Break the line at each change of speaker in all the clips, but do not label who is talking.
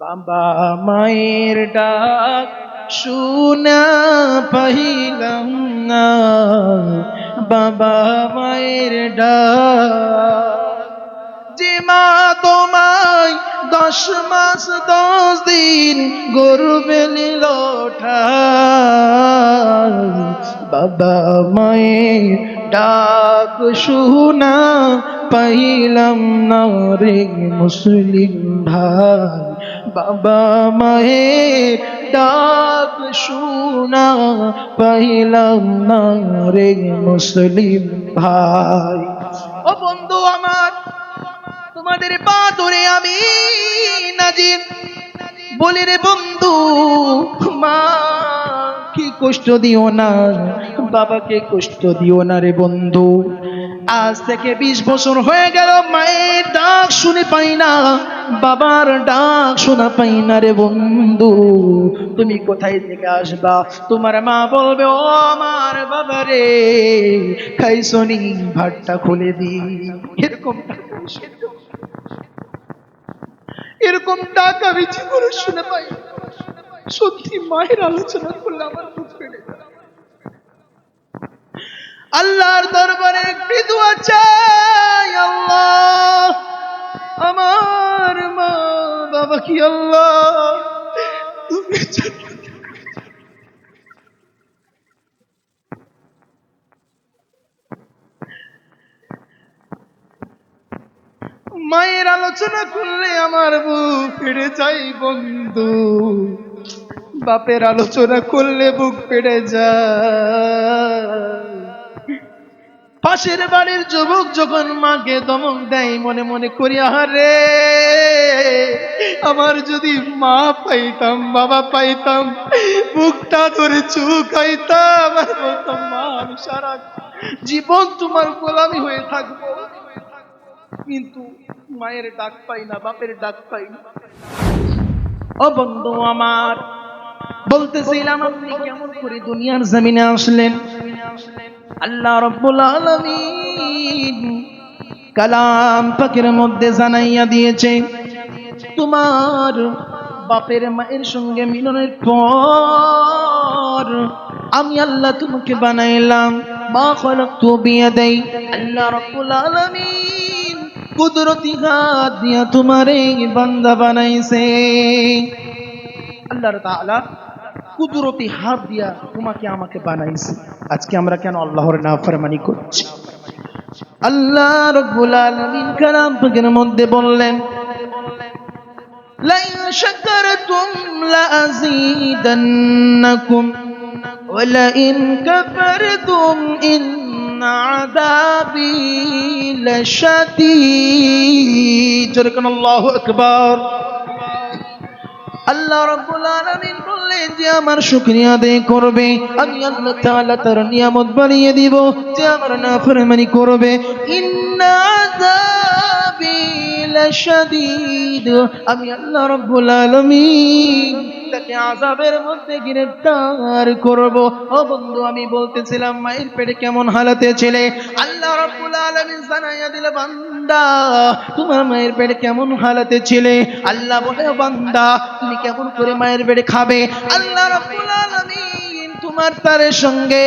বাবা মায়ের ডাক শুনা পাইলাম না বাবা মায়ের ডাক, যে মা তোমায় দশ মাস, দশ দিন গর্বে নিল ঠাই। বাবা মায়ের ডাক শুনা পাইলাম না রে মুসলিম ভাই বাবা মায়ের ডাক শুনা, পাইলাম না রে মুসলিম ভাই। ও বন্ধু আমার, তোমাদের পা ধরে আমি নাজির। বলি রে বন্ধু, মা, কি কষ্ট দিও না, বাবাকে কষ্ট দিও না রে বন্ধু। আজ থেকে বিশ বছর হয়ে গেল, মায়ের ডাক শুনে পাই না, বাবার ডাক শোনা পাই না রে বন্ধু। তুমি কোথায় থেকে আসবা? তোমার মা বলবে, ও আমার বাবা রে খাইছনি ভাতটা খুলে দি। এরকম এরকম ডাক আমি জীবনে শুনে পাই সত্যি মায়ের আলোচনা করলে আমার বুক পেড়ে যায়। আল্লাহর দরবারে একটি দোয়া চাই আল্লাহ। আমার মা বাবা কি আল্লাহ? মায়ের আলোচনা করলে আমার বুক ফিরে যাই বন্ধু। বাপের আলোচনা করলে বুক পেড়ে যায়। পাশের বাড়ির যুবক যখন মাকে দমক দেয়, মনে মনে করি, আহারে, আমার যদি মা পাইতাম, বাবা পাইতাম, বুকটা ধরে চুকাইতাম সারা জীবন তোমার গোলামি হয়ে থাকব। কিন্তু মায়ের ডাক পাই না, বাপের ডাক পাই না। ও বন্ধু আমার বলতেছিলাম, আপনি কেমন করে দুনিয়ার জমিনে আসলেন? আল্লাহ রব্বুল আলামিন কালাম পাকের মধ্যে জানাইয়া দিয়েছে, তোমার বাপের মায়ের সঙ্গে মিলনের পর আমি আল্লাহ তোমাকে বানাইলাম, মা খলাকতু বিয়াদাই। আল্লাহ রাব্বুল আলামিন কুদরতি হাত দিয়া তোমারে বান্দা বানাইছে। আল্লাহ তাআলা কুদরতি হাত দিয়া তোমাকে আমাকে বানাইছে। আজকে আমরা কেন আল্লাহর না ফরমানি করছি? আল্লাহ রব্বুল আলামিন কালাম পাকের মধ্যে বললেন, লাইন শাকারতুম লাযীদান্নাকুম ওয়া লাইন কাফারতুম ইন আযাবি লাশাদীদ। জরকান আল্লাহু আকবার। রাব্বুল আলামিন বললেন যে, আমার শুকরিয়া আদায় করবে। আমি আল্লাহ তাআলা তার নিয়ামত বাড়িয়ে দিব। যে, আমার নাফরমানি করবে। ইন্না আযাবি আমি আল্লাহ আলামিন তাকে আযাবের মধ্যে গ্রেফতার করব। ও বন্ধু, আমি বলতেছিলাম, মায়ের পেটে কেমন হালাতে ছিলে আল্লাহ রাব্বুল আলামিন জানাইয়া দিলে, বান্দা, তোমার মায়ের পেটে কেমন হালাতে ছিলে আল্লাহ বলে "ও বান্দা, তুমি কেমন করে মায়ের পেটে খাবে? আল্লাহ রাব্বুল আলামিন তোমার তারের সঙ্গে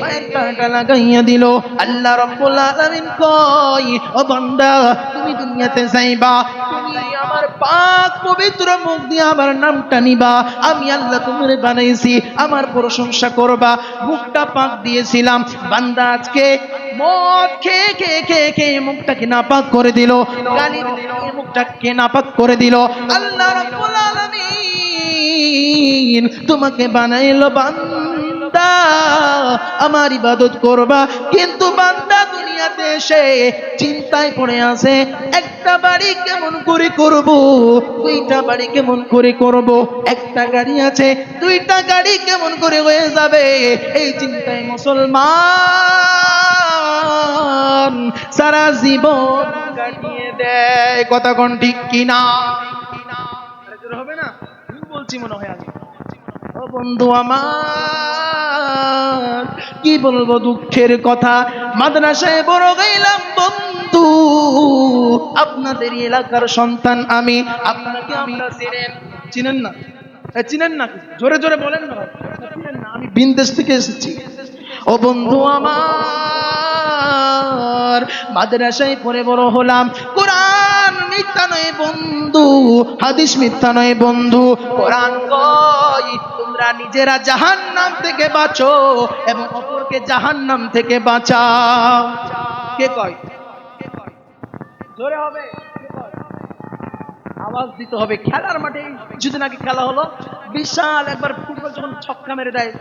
মায়ের কাঁটা লাগাইয়া দিল। আল্লাহ রাব্বুল আলামিন কয়, ও বান্দা, তুমি দুনিয়াতে যাইবা, তুমি আমার পাক পবিত্র মুখ দিয়ে আমার নামটা নিবা। আমি আল্লাহ তোমারে বানাইছি, আমার প্রশংসা করবা, মুখটা পাক দিয়েছিলাম। বান্দা আজকে মদ খেয়ে খেয়ে খেয়ে খেয়ে মুখটাকে নাপাক করে দিল, গালি মুখটাকে নাপাক করে দিল। আল্লাহ রাব্বুল আলামিন তোমাকে বানাইলো বান্দা আমার ইবাদত করবা। কিন্তু বান্দা দুনিয়াতে এসে চিন্তায় পড়ে আছে, একটা বাড়ি কেমন করে করব? দুইটা বাড়ি কেমন করে করব? একটা গাড়ি আছে, দুইটা গাড়ি কেমন করে হয়ে যাবে? এই চিন্তায় মুসলমান সারা জীবন কাটিয়ে দেয়। কথা কোন ঠিক কিনা? হবে না? বলছি মনে হয় ও বন্ধু আমার? কি বলব দুঃখের কথা? মাদ্রাসায় বড় গাইলাম বন্ধু। আপনাদের এলাকার সন্তান আমি। আপনাকে আপনারা চিনেন। চিনেন না? চিনেন না? জোরে জোরে বলেন না। চিনেন না? আমি বিনদেশ থেকে এসেছি। ও বন্ধু আমার, মাদ্রাসায় পড়ে বড় হলাম। কোরআন বন্ধু, হাদিস মিথ্যা নয় বন্ধু। কোরআন কয়, তোমরা নিজেরা জাহান্নাম থেকে বাঁচো এবং অপরকে জাহান্নাম থেকে বাঁচাও। কে কয়? জোরে হবে। আওয়াজ দিতে হবে খেলার মাঠে। কিছুদিন আগে খেলা হলো। বিশাল একবার ফুটবল যখন ছক্কা মেরে দেয়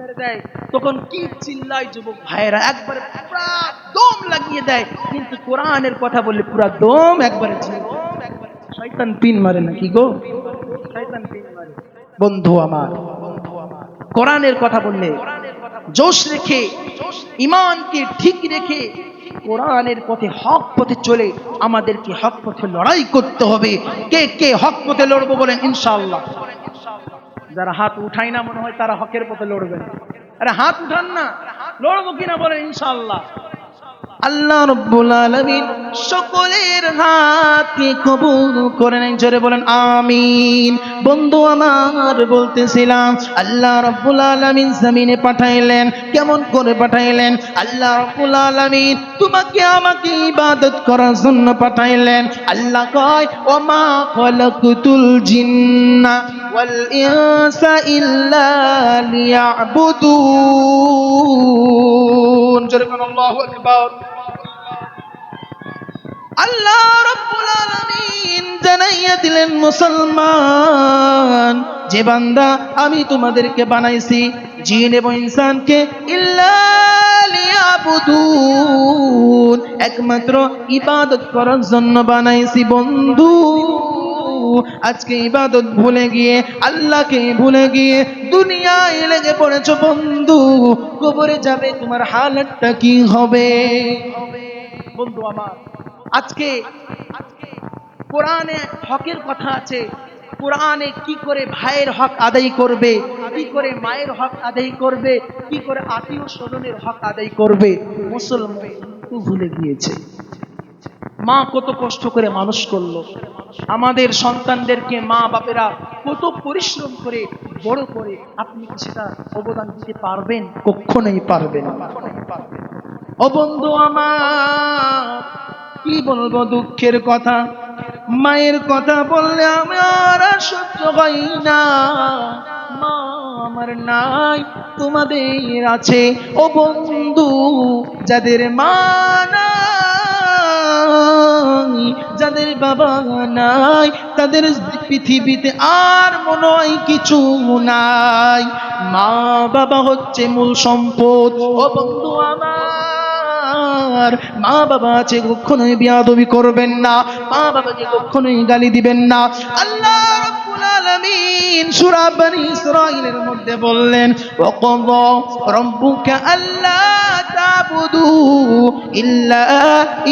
মেরে দেয়, তখন কি চিল্লায় যুবক ভাইয়েরা একবারে পুরা দম লাগিয়ে দেয়। কিন্তু কোরআনের কথা বললে পুরা দম একবারে ছিল শয়তান পিন মারে গো? শয়তান পিন মারে। বন্ধু আমার, কোরআনের কথা বললে জোশ রেখে ইমানকে ঠিক রেখে কোরআনের পথে, হক পথে চলে আমাদেরকে হক পথে লড়াই করতে হবে। কে কে হক পথে লড়বো বলেন? ইনশাআল্লাহ। যারা হাত উঠাই না মনে হয় তারা হকের পথে লড়বেন আরে হাত উঠান না, লড়বো কিনা বলেন? ইনশাআল্লাহ। আল্লাহ রব্বুল আলামিন সকলের হাতকে কবুল করে নেন। জোরে বলেন, আমিন। বন্ধু আমার, বলতেছিলাম, আল্লাহ রব্বুল আলামিন জমিনে পাঠাইলেন, কেমন করে পাঠাইলেন? আল্লাহ রব্বুল আলামিন তোমাকে আমাকে ইবাদত করার জন্য পাঠাইলেন। আল্লাহ কয়, ওমা খলাকুতুল জিন্না ওয়াল ইনসা ইল্লা লিয়াবুদুন। বলেন আল্লাহু আকবার। আল্লাহ আলামিন জানাইয়া দিলেন, মুসলমান, যে বান্দা আমি তোমাদেরকে বানাইছি, জিন এবং ইনসানকে একমাত্র ইবাদত করার জন্য বানাইছি, বন্ধু। আজকে ইবাদত ভুলে গিয়ে, আল্লাহকে ভুলে গিয়ে দুনিয়ায় লেগে পড়েছো বন্ধু। কবরে যাবে, তোমার হালতটা কি হবে? বন্ধু আমার, আজকে কোরআনে হকের কথা আছে। কোরআনে কি করে ভাইয়ের হক আদায় করবে, কি করে মায়ের হক আদায় করবে, কি করে আত্মীয় স্বজনের হক আদায় করবে, মুসলমান ভুলে গিয়েছে। মা কত কষ্ট করে মানুষ করল। আমাদের সন্তানদেরকে মা বাপেরা কত পরিশ্রম করে, বড় করে, আপনি কি সেটা অবদান দিতে পারবেন? কখনোই পারবেন না। ও আমার, কি বলব দুঃখের কথা? মায়ের কথা বললে আমার সহ্য হয় না। মা আমার নাই, তোমাদের আছে। ও বন্ধু, যাদের মা নাই, যাদের বাবা নাই, তাদের পৃথিবীতে আর মনে হয় কিছু নাই। মা বাবা হচ্ছে মূল সম্পদ, ও বন্ধু আমার। মা বাবা আছে, কখনোই বিয়াদবি করবেন না। মা বাবাকে কখনোই গালি দিবেন না। আল্লাহ আলামিন সূরা বনি ইসরাঈলের মধ্যে বললেন ওয়াকাদা রাব্বুকা আল্লা তা'বুদু ইল্লা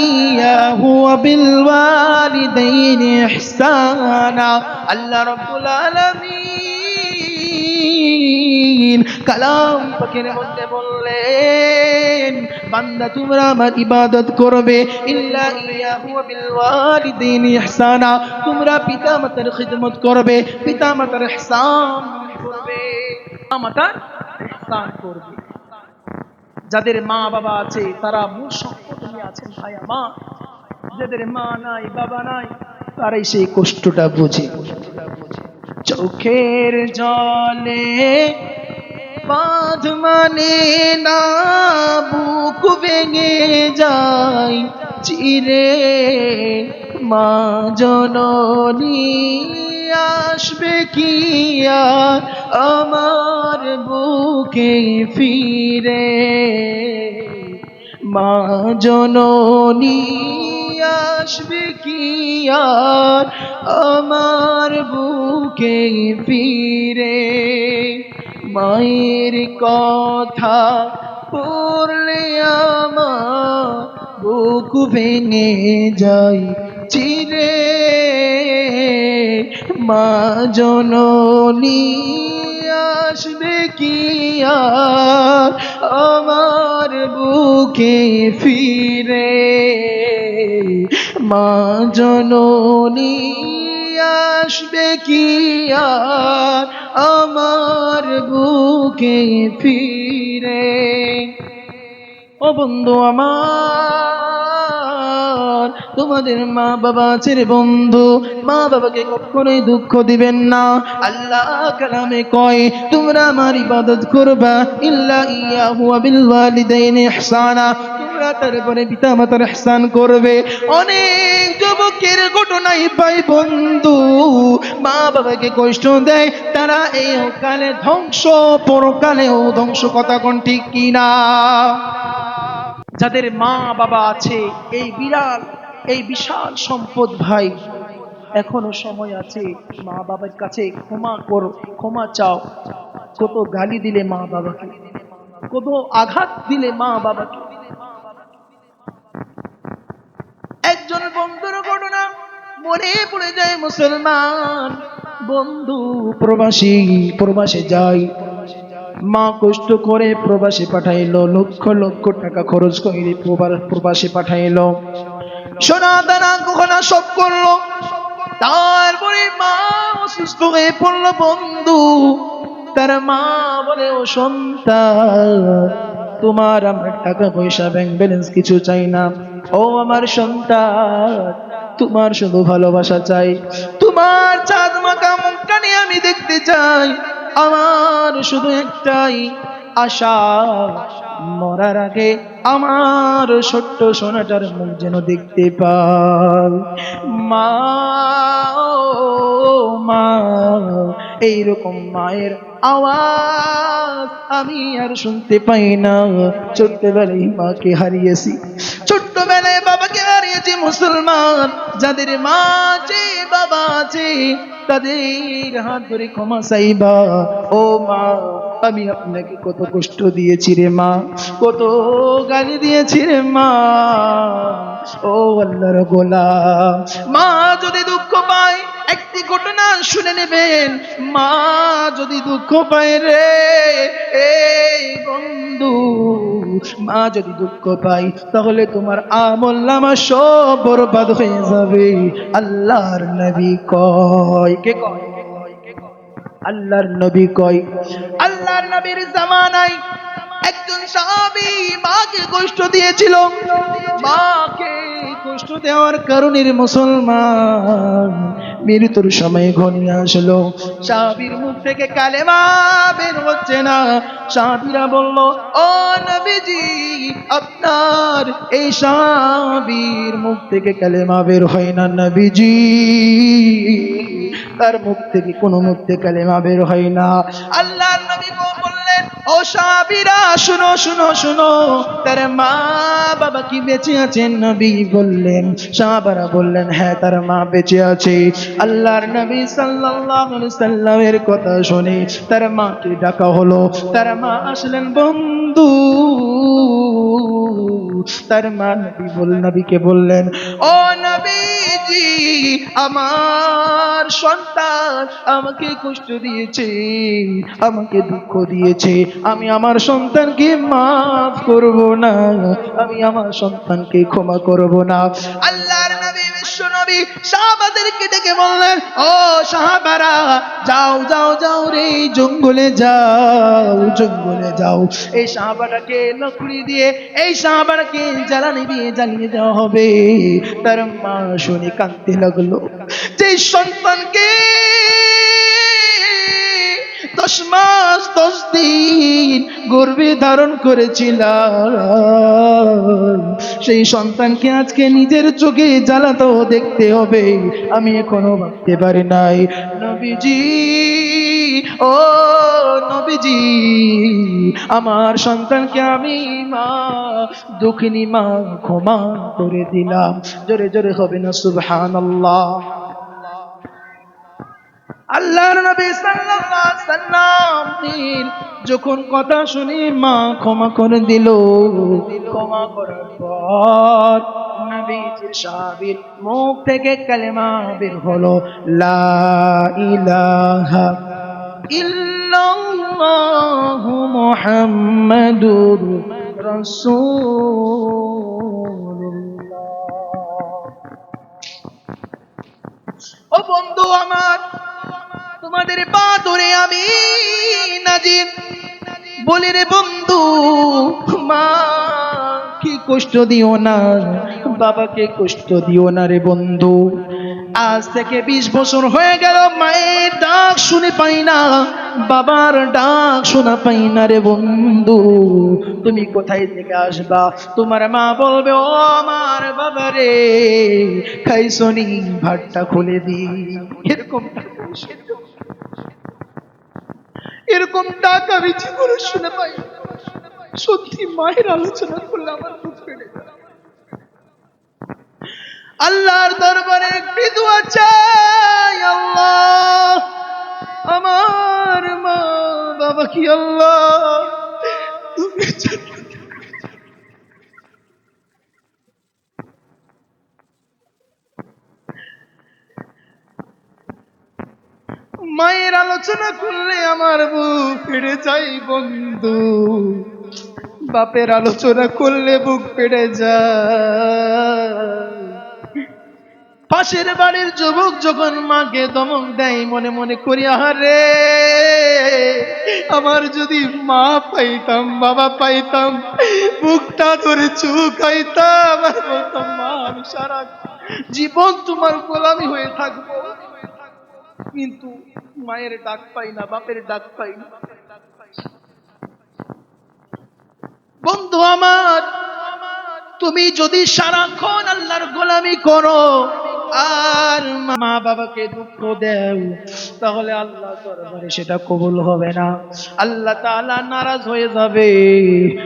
ইয়াহু ওয়া বিল ওয়ালিদাইনি ইহসানা। আল্লাহ রাব্বুল আলামিন কালাম মধ্যে বললেন, বান্দা, তোমরা আমার ইবাদত করবে। ইল্লা ইয়াহু বিল ওয়ালিদাইনি ইহসানা। তোমরা পিতামাতার খিদমত করবে, পিতামাতার ইহসান করবে, পিতামাতার ইহসান করবে। যাদের মা বাবা আছে, তারা মূল সম্পদ নিয়ে আছেন, ভাই মা যাদের মা নাই, বাবা নাই, তারাই সেই কষ্টটা বুঝে। চোখের জলে বাঁধ মানে না, বুক ভেঙে যায় চিরে। মা জননী, আসবে কি আর আমার বুকে ফিরে? মা জননী আসবে কি আর? আমার বুকে ফিরে মায়ের কথা পড়লে আমার বুক ভেঙে যাই চিরে মা জননী আসবে কি আমার বুকে ফিরে। মা জননী আসবে কি আমার বুকে ফিরে। ও বন্ধু আমার তোমাদের মা বাবা আছে বন্ধু, মা বাবাকে কখনোই দুঃখ দিবেন না। আল্লাহ কালামে কয়, তোমরা আমার ইবাদত করবা, ইল্লা ইয়াহু ওয়া বিল ওয়ালিদাইনি ইহসানা। তোমরা তারপরে পিতা মাতার ইহসান করবে। অনেক যুবকের ঘটনাই পাই বন্ধু, মা বাবাকে কষ্ট দেয়, তারা এই কালে ধ্বংস, পরকালেও ধ্বংস কথা কোন ঠিক কিনা? যাদের মা বাবা আছে, এই বিরাট এই বিশাল সম্পদ ভাই, এখনও সময় আছে, মা বাবার কাছে ক্ষমা করো, ক্ষমা চাও। কত গালি দিলে মা বাবাকে, কত আঘাত দিলে মা বাবাকে। একজন বন্ধুর ঘটনা মনে পড়ে যায় মুসলমান। বন্ধু প্রবাসী, প্রবাসে যায় মা কষ্ট করে প্রবাসে পাঠাইলো, লক্ষ লক্ষ টাকা খরচ করে প্রবাসে পাঠাইলো। সোনা দানা গহনা সব করল। তারপরে মা অসুস্থ হয়ে পড়ল বন্ধু। তার মা বলে, ও সন্তান, তোমার আমার টাকা পয়সা ব্যাংক ব্যালেন্স কিছু চাই না। ও আমার সন্তান, তোমার শুধু ভালোবাসা চাই। তোমার চাঁদ মাকা মুখটা আমি দেখতে চাই। আমার শুধু একটাই আশা। মরার আগে আমার ছোট্ট সোনাটার মুখ যেন দেখতে পাই। মা এইরকম মায়ের আওয়াজ আমি আর শুনতে পাই না। ছোট্টবেলায় মাকে হারিয়েছি। মুসলমান, যাদের মা বাবা আছে, তাদের হাত ধরে ক্ষমা চাইবা। ও মা, আমি আপনাকে কত কষ্ট দিয়েছি রে মা, কত গালি দিয়েছি রে মা। ও আল্লাহর গোলা মা যদি দুঃখ পায় একটি ঘটনা শুনে নেবেন। মা যদি দুঃখ পায় রে, এই বন্ধু, মা যদি দুঃখ পাই তাহলে তোমার আমল নামা সব বরবাদ হয়ে যাবে। আল্লাহর নবী কয়, কে কয়? আল্লাহর নবী কয়, আল্লাহর নবীর জামানায় একজন সাহাবী মাকে কষ্ট দিয়েছিল। মাকে কষ্ট দেওয়ার কারণে মুসলমান মৃত্যুর সময় ঘনিয়ে আসলো। সাহাবীর মুখ থেকে কালেমা বের হচ্ছে না। সাহাবীরা বলল, ও নবীজি, আপনার এই সাহাবীর মুখ থেকে কালেমা বের হয় না নবীজি। তার মুখ থেকে কোনো মুখ থেকে কালেমা বের হয় না। আল্লাহর নবী বললেন ও সাহাবীরা, শুনো শুনো শুনো। তার মা বাবা কি বেঁচে আছেন? নবী বললেন, সাহাবারা বললেন হ্যাঁ তার মা বেঁচে আছে। আল্লাহর নবী সাল্লাল্লাহু আলাইহি সাল্লামের কথা শুনে তার মাকে ডাকা হলো। তার মা আসলেন, বন্ধু। তার মা নবী বল, নবীকে বললেন, ও নবীজি, আমার সন্তান আমাকে কষ্ট দিয়েছে, আমাকে দুঃখ দিয়েছে। আমি আমার সন্তানকে মাফ করব না, আমি আমার সন্তানকে ক্ষমা করব না। আল্লাহর নবী, বিশ্ব নবী সাহাবাদেরকে ডেকে বললেন, ও সাহাবারা, যাও যাও যাও রে, জঙ্গলে যাও জঙ্গলে যাও। এই সাহাবাটাকে লকড়ি দিয়ে, এই সাহাবাটাকে জ্বালানি দিয়ে জ্বালিয়ে দেওয়া হবে। তার মা শুনে কাঁদতে লাগল। যে সন্তানকে দশ মাস, দশ দিন গর্ভে ধারণ করেছিলাম। সেই সন্তানকে আজকে নিজের চোখে জ্বালাতো, দেখতে হবে। আমি এখনও ভাবতে পারি নাই, নবীজি, ও নবীজি, আমার সন্তানকে আমি মা, দুঃখিনী মা ক্ষমা করে দিলাম। জোরে জোরে হবে না, সুবহানাল্লাহ। আল্লাহর নবী সাল্লাল্লাহু সাল্লাম যখন কথা শুনি মা ক্ষমা করে দিল, ক্ষমা করার পর নবীজির মুখ থেকে কালেমা বের হলো, লা ইলাহা ইল্লাল্লাহ মুহাম্মাদুর রাসূলুল্লাহ। ও বন্ধু আমার তোমাদের পা ধরে আমি নাজিম বলি রে বন্ধু, মা, কি কষ্ট দিও না, বাবাকে কষ্ট দিও না রে বন্ধু। আজ থেকে বিশ বছর হয়ে গেল, মায়ের ডাক শুনে পাই না, বাবার ডাক শোনা পাই না রে বন্ধু। তুমি কোথায় থেকে আসবা? তোমার মা বলবে, ও আমার বাবা রে খাইছনি ভাতটা খুলে দি। এরকম এরকম ডাক আমি জীবনে শুনে পাই সত্যি মায়ের আলোচনা করলে আমার বুক ফেটে আল্লাহর দরবারে একটি দোয়া চাই আল্লাহ। আমার মা বাবা কি আল্লাহ? তুমি মায়ের আলোচনা করলে আমার বুক ফেড়ে যাই বন্ধু। বাপের আলোচনা করলে বুক ফেড়ে যায়। পাশের বাড়ির যুবক যখন মাকে দমক দেয়, মনে মনে করি, আহারে, আমার যদি মা পাইতাম, বাবা পাইতাম, বুকটা ধরে চুকাইতাম, আর বলতাম, মা, আমি সারা জীবন তোমার গোলামি হয়ে থাকব। কিন্তু মায়ের ডাক পাই না, বাপের ডাক পাই না। বন্ধু আমার, তুমি যদি সারাক্ষণ আল্লাহর গোলামি করো আর মা বাবাকে দুঃখ দেও, তাহলে আল্লাহ দরবারে সেটা কবুল হবে না। আল্লাহ তাআলা নারাজ হয়ে যাবে,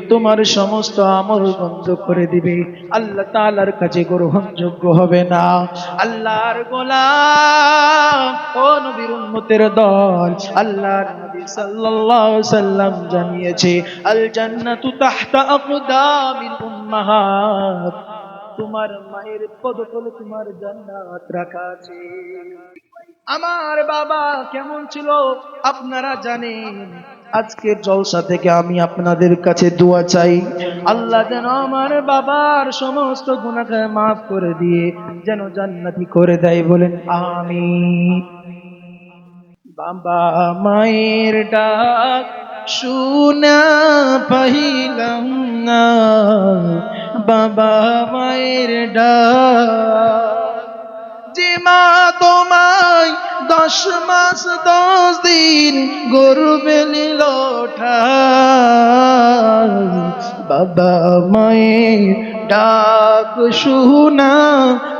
তোমার সমস্ত আমল বন্ধ করে দিবে। আল্লাহ তাআলার কাছে গ্রহণযোগ্য হবে না। আল্লাহর গোলাম, ও নবীর উম্মতের দল, আল্লাহর নবী সাল্লাল্লাহু সাল্লাম জানিয়েছে আল জান্নাতু তাহতা আকদামিল উম্মাহাত। তোমার মায়ের পদতলে তোমার জান্নাত রাখা আছে আমার বাবা কেমন ছিল আপনারা জানেন। আজকের জলসা থেকে আমি আপনাদের কাছে দোয়া চাই। আল্লাহ যেন আমার বাবার সমস্ত গুণাকে মাফ করে দিয়ে যেন জান্নাতি করে দেয় বলেন আমি বাবা মায়ের ডাক শুনা পাইলাম না। বাবা মায়ের যে তোমায় দশ মাস, দশ দিন গর্বে নিল বাবা মায়ের ডাক শুনা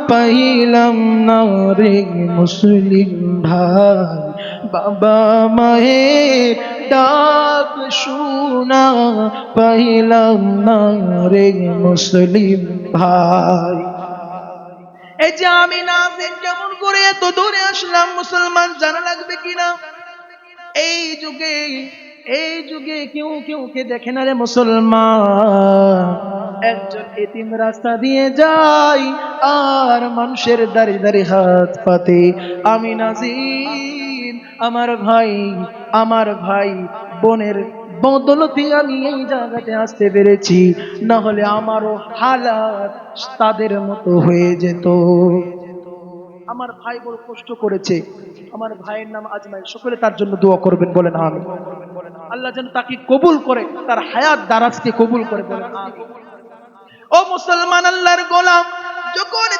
পাইলাম না রে মুসলিম ভাই। বাবা মায়ের ডাক শুনা পাইলাম না রে মুসলিম ভাই। এই যে আমি নাজিন কেমন করে এত দূরে আসলাম, মুসলমান জানা লাগবে কিনা? এই যুগে এই যুগে কেউ কেউ কে দেখে না রে মুসলমান। একজন এতিম রাস্তা দিয়ে যায়, আর মানুষের দাঁড়িয়ে দাঁড়িয়ে হাত পাতে। আমি নাজিম আমার ভাই আমার ভাই, বোনের বদলতে আমি এই জায়গাতে আসতে পেরেছি। না হলে আমারও হালাত তাদের মতো হয়ে যেত। আমার ভাই বড় কষ্ট করেছে। আমার ভাইয়ের নাম আজমাই সকলে তার জন্য দোয়া করবেন, বলেন আমি আল্লাহ যেন তাকে কবুল করে, তার হায়াত দারাজকে কবুল করে, বলেন। ও মুসলমান আল্লাহর গোলাম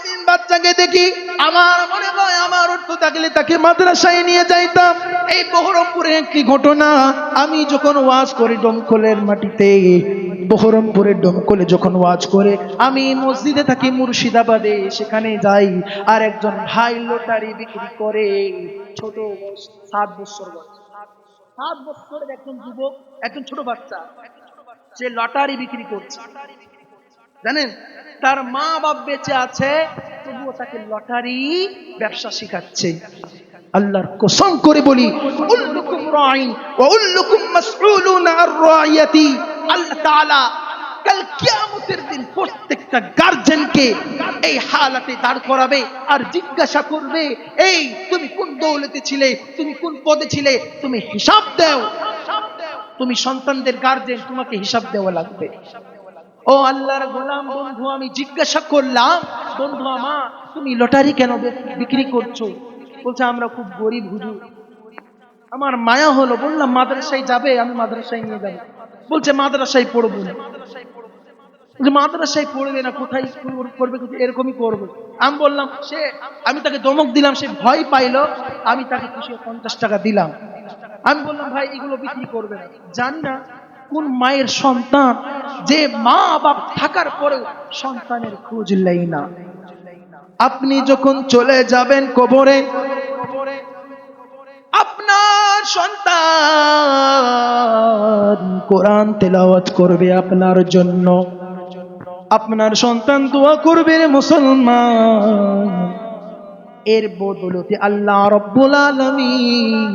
তিন বাচ্চাকে দেখি, আমার মনে হয় আমার অর্থ থাকলে তাকে মাদ্রাসায় নিয়ে যাইতাম। এই বহরমপুরের একটি ঘটনা, আমি যখন ওয়াজ করি মাটিতে, বহরমপুরের ডমকলে যখন ওয়াজ করে, আমি মসজিদে থাকি মুর্শিদাবাদে, সেখানে যাই, আর একজন ভাই লটারি বিক্রি করে, ছোট সাত বছর বয়স। সাত বছরের একজন যুবক, একজন ছোট বাচ্চা, সে লটারি বিক্রি করছে। জানেন? তার মা বাপ বেঁচে আছে, তবুও তাকে লটারি ব্যবসা শিখাচ্ছে। আল্লাহর কসম করে বলি, উল্লুকুম রাইন ওয়া উল্লুকুম মাসউলুন আর রাইয়াতি। আল্লাহ তাআলা কাল কিয়ামতের দিন প্রত্যেকটা গার্জেনকে এই হালাতে দাঁড় করাবে আর জিজ্ঞাসা করবে, এই, তুমি কোন দৌলতে ছিলে? তুমি কোন পদে ছিলে? তুমি হিসাব দাও। তুমি সন্তানদের গার্জেন, তোমাকে হিসাব দেওয়া লাগবে। ও আল্লাহর গোলাম, বন্ধু, আমি জিজ্ঞাসা করলাম, বন্ধু আমার তুমি লটারি কেন বিক্রি করছ? বলছে, আমরা খুব গরিব হুজুর। আমার মায়া হলো, বললাম, মাদ্রাসায় যাবে, আমি মাদ্রাসায় নিয়ে যাব। বলছে, মাদ্রাসায় পড়ব না। মাদ্রাসায় পড়বে না, কোথায় পড়বে, কোথায়? এরকমই করব আমি বললাম, সে, আমি তাকে দমক দিলাম, সে ভয় পাইলো, আমি তাকে কিছু পঞ্চাশ টাকা দিলাম। আমি বললাম, ভাই, এগুলো বিক্রি করবে না। জানি না কোন মায়ের সন্তান যে মা বাপ থাকার পরেও সন্তানের খোঁজ লেই না। আপনি যখন চলে যাবেন কবরে, আপনার সন্তান কোরআন তেলাওয়াত করবে আপনার জন্য। আপনার সন্তান দোয়া করবে মুসলমান। এর বদলতে আল্লাহ রব্বুল আলামিন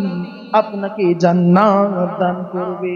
আপনাকে জান্নাত দান করবে।